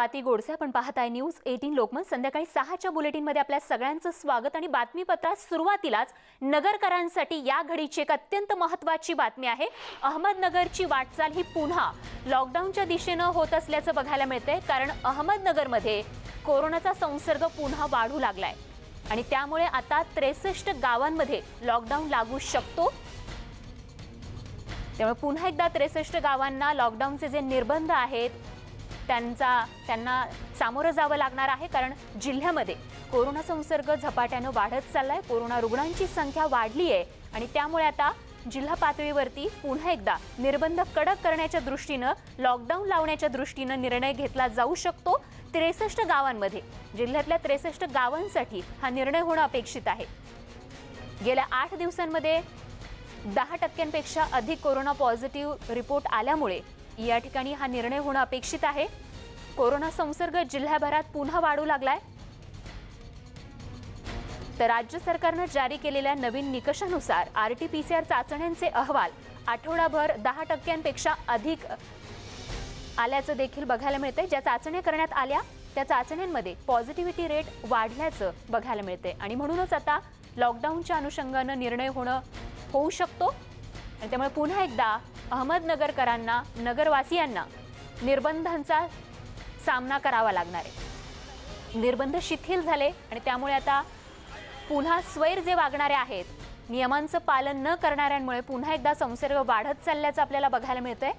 स्वाती गोडसे आपण पाहताय. News eighteen Lokmat. संध्याकाळी सहाच्या बुलेटिनमध्ये आपल्या सगळ्यांचं स्वागत आणि बातमीपत्रात सुरुवातीलाच नगरकरांसाठी या घडीची एक अत्यंत महत्त्वाची बातमी आहे. अहमदनगरची वाटचाल ही पुन्हा लॉकडाऊनच्या दिशेनं होत असल्याचं बघायला मिळतंय. कारण अहमदनगरमध्ये कोरोनाचा संसर्ग पुन्हा वाढू लागलाय. आणि त्यामुळे आता त्रेसष्ट गावांमध्ये लॉकडाऊन लागू शकतो. त्यामुळे पुन्हा एकदा त्रेसष्ट गावांना लॉकडाऊनचे जे निर्बंध आहेत त्यांचा त्यांना सामोरं जावं लागणार आहे कारण जिल्ह्यामध्ये कोरोना संसर्ग झपाट्यानं वाढत चालला आहे कोरोना रुग्णांची संख्या वाढली आहे आणि त्यामुळे आता जिल्हा पातळीवरती पुन्हा एकदा निर्बंध कडक करण्याच्या दृष्टीनं लॉकडाऊन लावण्याच्या दृष्टीनं निर्णय घेतला जाऊ शकतो. त्रेसष्ट गावांमध्ये जिल्ह्यातल्या त्रेसष्ट गावांसाठी हा निर्णय होणं अपेक्षित आहे. गेल्या आठ दिवसांमध्ये दहा टक्क्यांपेक्षा अधिक कोरोना पॉझिटिव्ह रिपोर्ट आल्यामुळे या ठिकाणी हा निर्णय होणं अपेक्षित आहे. कोरोना संसर्ग जिल्ह्याभरात पुन्हा वाढू लागलाय. तर राज्य सरकारनं जारी केलेल्या नवीन निकषानुसार R T P C R चाचण्यांचे अहवाल आठवडाभर दहा टक्क्यांपेक्षा अधिक आल्याचं देखील बघायला मिळतंय. ज्या चाचण्या करण्यात आल्या त्या चाचण्यांमध्ये पॉझिटिव्हिटी रेट वाढल्याचं बघायला मिळतंय. आणि म्हणूनच आता लॉकडाऊनच्या अनुषंगानं निर्णय होणं होऊ शकतो. आणि त्यामुळे पुन्हा एकदा अहमदनगरकरांना नगरवासियांना निर्बंधांचा सामना करावा लागणार आहे. निर्बंध शिथिल झाले आणि त्यामुळे आता पुन्हा स्वैर जे वागणारे आहेत नियमांचं पालन न करणाऱ्यांमुळे पुन्हा एकदा संसर्ग वाढत चालल्याचं आपल्याला बघायला मिळतंय.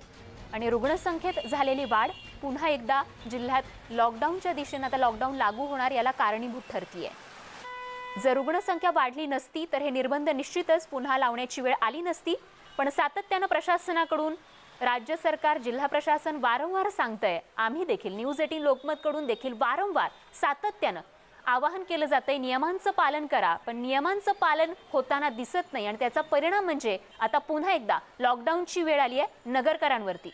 आणि रुग्णसंख्येत झालेली वाढ पुन्हा एकदा जिल्ह्यात लॉकडाऊनच्या दिशेनं आता लॉकडाऊन लागू होणार याला कारणीभूत ठरतीये. जर रुग्णसंख्या वाढली नसती तर हे निर्बंध निश्चितच पुन्हा लावण्याची वेळ आली नसती. पण सातत्यानं प्रशासनाकडून राज्य सरकार जिल्हा प्रशासन वारंवार सांगतंय. आम्ही देखील न्यूज एटीन लोकमतकडून देखील वारंवार सातत्यानं आवाहन केलं जातंय. नियमांचं पालन करा पण नियमांचं पालन होताना दिसत नाही आणि त्याचा परिणाम म्हणजे आता पुन्हा एकदा लॉकडाऊनची वेळ आली आहे नगरकरांवरती.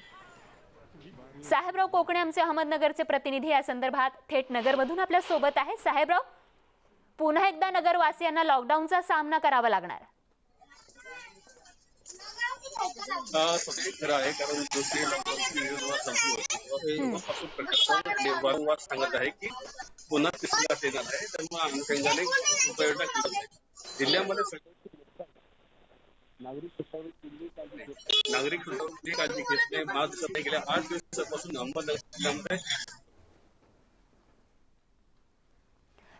साहेबराव कोकणे आमचे अहमदनगरचे प्रतिनिधी या संदर्भात थेट नगरमधून आपल्यासोबत आहे साहेबराव पुन्हा एकदा नगरवासियांना लॉकडाऊनचा सामना करावा लागणार. हा सगळे खरं आहे कारण गोष्टी लॉकडाऊनची संपली होती तेव्हा प्रशासन वारंवार सांगत आहे की पुन्हा तिसरी लाट येणार आहे त्यामुळे अनुषंगाने उपाययोजना केली जिल्ह्यामध्ये सगळ्यांची नागरिक नागरिक स्वतःवर कुठलीही काळजी घेत नाही मास्क गेल्या आठ दिवसापासून अहमदनगर जिल्ह्यामध्ये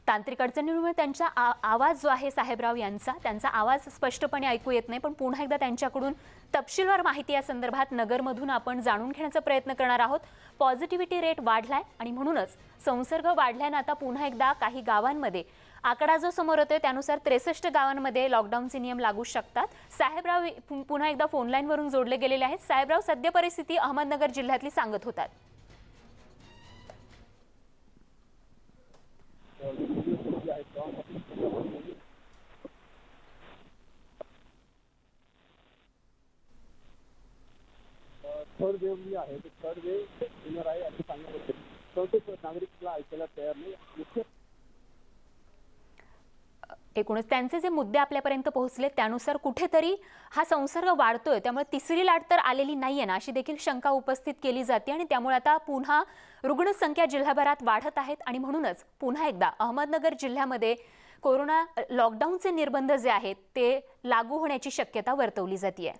तांत्रिक अडचणीमुळे त्यांचा आ- आवाज जो आहे साहेबराव यांचा त्यांचा आवाज स्पष्टपणे ऐकू येत नाही पण पुन्हा एकदा त्यांच्याकडून तपशीलवार माहिती या संदर्भात नगरमधून आपण जाणून घेण्याचा प्रयत्न करणार आहोत. पॉझिटिव्हिटी रेट वाढलाय आणि म्हणूनच संसर्ग वाढल्यानं आता पुन्हा एकदा काही गावांमध्ये आकडा जो समोर होतोय त्यानुसार त्रेसष्ट गावांमध्ये लॉकडाऊनचे नियम लागू शकतात. साहेबराव पुन्हा एकदा फोनलाईनवरून जोडले गेलेले आहेत. साहेबराव सद्य परिस्थिती अहमदनगर जिल्ह्यातली सांगत होतात. थर्ड वेव्ह जी आहे. ते थर्ड वेव्ह येणार आहे असं सांगत होते परंतु नागरिकला ऐकायला तयार नाही. मुख्य एकूणच त्यांचे जे मुद्दे आपल्यापर्यंत पोहोचले त्यानुसार कुठेतरी हा संसर्ग वाढतोय. त्यामुळे तिसरी लाट तर आलेली नाहीये ना अशी देखील शंका उपस्थित केली जाते आणि त्यामुळे आता पुन्हा रुग्णसंख्या जिल्हाभरात वाढत आहेत. आणि म्हणूनच पुन्हा एकदा अहमदनगर जिल्ह्यामध्ये कोरोना लॉकडाऊनचे निर्बंध जे आहेत ते लागू होण्याची शक्यता वर्तवली जाते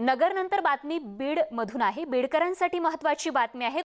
नगरनंतर बातमी बीड मधून आहे. बीडकरांसाठी महत्वाची बातमी आहे.